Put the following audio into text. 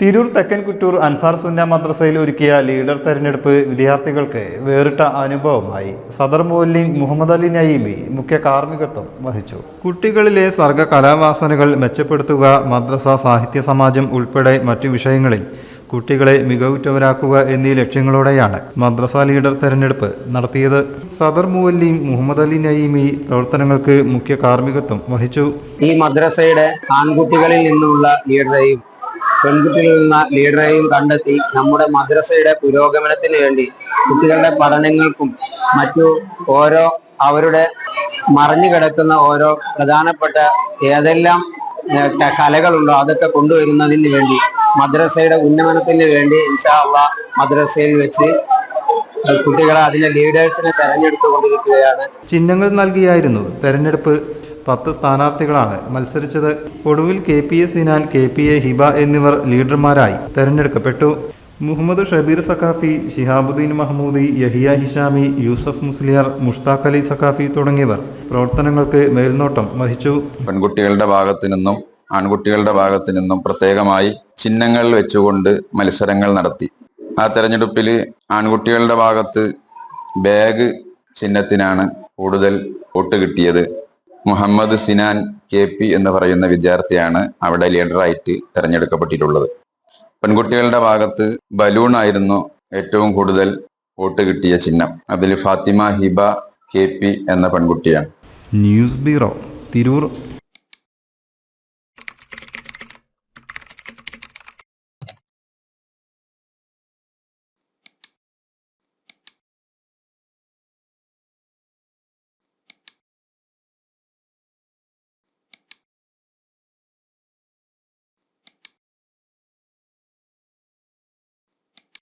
തിരൂർ തെക്കൻ കുറ്റൂർ അൻസാർ സുന്ന മദ്രസയിൽ ഒരുക്കിയ ലീഡർ തെരഞ്ഞെടുപ്പ് വിദ്യാർത്ഥികൾക്ക് വേറിട്ട അനുഭവമായി സദർ മുല്ലീൻ മുഹമ്മദ് അലി നയീമി മുഖ്യ കാർമ്മികത്വം വഹിച്ചു. കുട്ടികളിലെ സർഗ കലാവാസനകൾ മെച്ചപ്പെടുത്തുക മദ്രസ സാഹിത്യ സമാജം ഉൾപ്പെടെ മറ്റു വിഷയങ്ങളിൽ കുട്ടികളെ മികവുറ്റവരാക്കുക എന്നീ ലക്ഷ്യങ്ങളോടെയാണ് മദ്രസ ലീഡർ തെരഞ്ഞെടുപ്പ് നടത്തിയത്. സദർ മുവല്ലീം മുഹമ്മദ് അലി നയീമി പ്രവർത്തനങ്ങൾക്ക് മുഖ്യ കാർമ്മികത്വം വഹിച്ചു. ഈ മദ്രസയുടെ ആൺകുട്ടികളിൽ നിന്നുള്ള ലീഡറെയും പെൺകുട്ടികളിൽ നിന്ന ലീഡറെയും കണ്ടെത്തി നമ്മുടെ മദ്രസയുടെ പുരോഗമനത്തിന് വേണ്ടി കുട്ടികളുടെ പഠനങ്ങൾക്കും മറ്റു ഓരോ അവരുടെ മറഞ്ഞു കിടക്കുന്ന ഓരോ പ്രധാനപ്പെട്ട ഏതെല്ലാം കലകളുണ്ടോ അതൊക്കെ കൊണ്ടുവരുന്നതിന് വേണ്ടി മദ്രസയുടെ ഉന്നമനത്തിന് വേണ്ടി ഇൻഷാള്ള മദ്രസയിൽ വെച്ച് കുട്ടികളെ അതിന്റെ ലീഡേഴ്സിനെ തെരഞ്ഞെടുത്തു കൊണ്ടിരിക്കുകയാണ് ചിഹ്നങ്ങൾ നൽകിയായിരുന്നു തെരഞ്ഞെടുപ്പ് പത്ത് സ്ഥാനാർത്ഥികളാണ്. മത്സരിച്ചത് ഒടുവിൽ K P A Sinan K P A Hiba എന്നിവർ ലീഡർമാരായി തെരഞ്ഞെടുക്കപ്പെട്ടു. മുഹമ്മദ് ഷബീർ സഖാഫി ഷിഹാബുദ്ദീൻ മഹ്മൂദി യഹിയ ഹിഷാമി യൂസഫ് മുസ്ലിയാർ മുഷ്താഖ് അലി സഖാഫി തുടങ്ങിയവർ പ്രവർത്തനങ്ങൾക്ക് മേൽനോട്ടം വഹിച്ചു. പെൺകുട്ടികളുടെ ഭാഗത്തു നിന്നും ആൺകുട്ടികളുടെ ഭാഗത്തു നിന്നും പ്രത്യേകമായി ചിഹ്നങ്ങൾ വെച്ചുകൊണ്ട് മത്സരങ്ങൾ നടത്തി. ആ തെരഞ്ഞെടുപ്പിൽ ആൺകുട്ടികളുടെ ഭാഗത്ത് ബാഗ് ചിഹ്നത്തിനാണ് കൂടുതൽ വോട്ട് കിട്ടിയത്. മുഹമ്മദ് സിനാൻ കെ പി എന്ന് പറയുന്ന വിദ്യാർത്ഥിയാണ് അവിടെ ലീഡറായിട്ട് തെരഞ്ഞെടുക്കപ്പെട്ടിട്ടുള്ളത്. പെൺകുട്ടികളുടെ ഭാഗത്ത് ബലൂൺ ആയിരുന്നു ഏറ്റവും കൂടുതൽ വോട്ട് കിട്ടിയ ചിഹ്നം. അതിൽ ഫാത്തിമ ഹിബ കെ പി എന്ന പെൺകുട്ടിയാണ്. News bureau Tirur.